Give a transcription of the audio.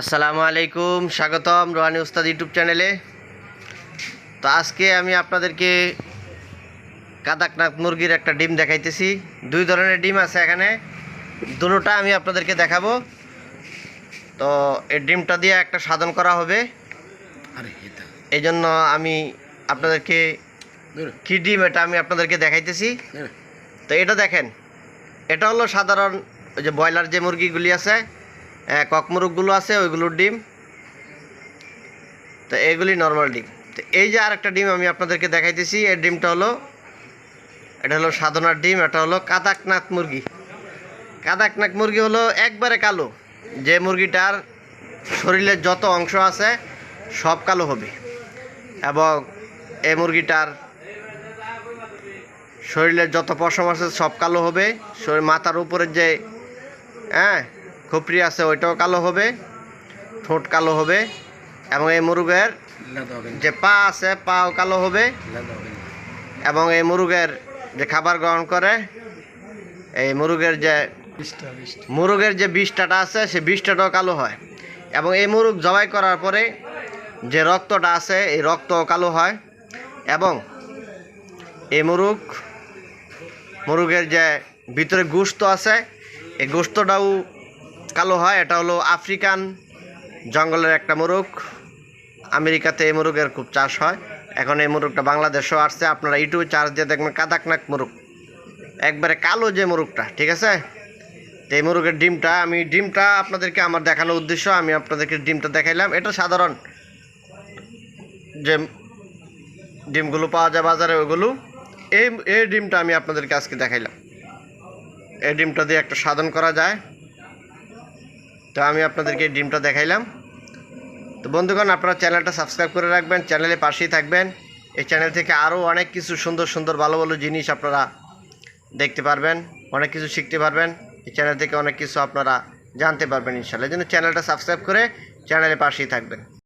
আসসালামু আলাইকুম স্বাগতম রোহানি উস্তাদ ইউটিউব চ্যানেলে। তো আজকে আমি আপনাদেরকে কাদাকনাথ মুরগির একটা ডিম দেখাইতেছি। দুই ধরনের ডিম আছে এখানে দুটোটা আমি আপনাদেরকে দেখাবো। তো এই ডিমটা দিয়ে একটা সাধন করা হবে। এই জন্য আমি আপনাদেরকে কী ডিম এটা আমি আপনাদেরকে দেখাইতেছি। তো এটা দেখেন এটা হলো সাধারণ ওই যে ব্রয়লার যে মুরগিগুলি আছে আহ, কক মুরগগুলো আছে ওইগুলোর ডিম। তো এইগুলি নর্মাল ডিম। তো এই যে আরেকটা ডিম আমি আপনাদেরকে দেখাইতেছি এই ডিমটা হলো এটা হলো সাধনার ডিম এটা হলো কাদাকনাথ মুরগি। কাদাকনাথ মুরগি হলো একবারে কালো। যে মুরগিটার শরীরের যত অংশ আছে সব কালো হবে। এবং এই মুরগিটার শরীরের যত পশম আছে সব কালো হবে। শরীর মাথার উপরের যে হ্যাঁ খুপড়ি আছে ওইটাও কালো হবে ঠোঁট কালো হবে এবং এই মুরগের যে পা আছে পাও কালো হবে এবং এই মুরগের যে খাবার গ্রহণ করে এই মুরগের যে মুরগের যে বিষটাটা আছে সে বিষটাটাও কালো হয়। এবং এই মুরগ জবাই করার পরে যে রক্তটা আছে এই রক্ত কালো হয় এবং এই মুরগ মুরগের যে ভিতরে গোস্ত আছে এই গোস্তটাও কালো হয়, এটা হলো আফ্রিকান জঙ্গলের একটা মুরগ। আমেরিকাতে এই মোরগের খুব চাষ হয়। এখন এই মুরগটা বাংলাদেশেও আসছে। আপনারা ইউটিউবে চার্জ দিয়ে দেখবেন কাদাকনাক মুরগ। একবারে কালো যে মোরগটা, ঠিক আছে? তো এই মুরগের ডিমটা, আমি ডিমটা আপনাদেরকে আমার দেখানোর উদ্দেশ্য, আমি আপনাদেরকে ডিমটা দেখাইলাম। এটা সাধারণ যে ডিমগুলো পাওয়া যায় বাজারে, ওইগুলো। এই এই ডিমটা আমি আপনাদেরকে আজকে দেখাইলাম। এই ডিমটা দিয়ে একটা সাধন করা যায়। তো আমি আপনাদেরকে ডিমটা দেখাইলাম। তো বন্ধুগণ, আপনারা চ্যানেলটা সাবস্ক্রাইব করে রাখবেন চ্যানেলে পাশেই থাকবেন। এই চ্যানেল থেকে আরও অনেক কিছু সুন্দর সুন্দর ভালো ভালো জিনিস আপনারা দেখতে পারবেন, অনেক কিছু শিখতে পারবেন। এই চ্যানেল থেকে অনেক কিছু আপনারা জানতে পারবেন ইনশাল্লাহ এই জন্য চ্যানেলটা সাবস্ক্রাইব করে চ্যানেলে পাশেই থাকবেন।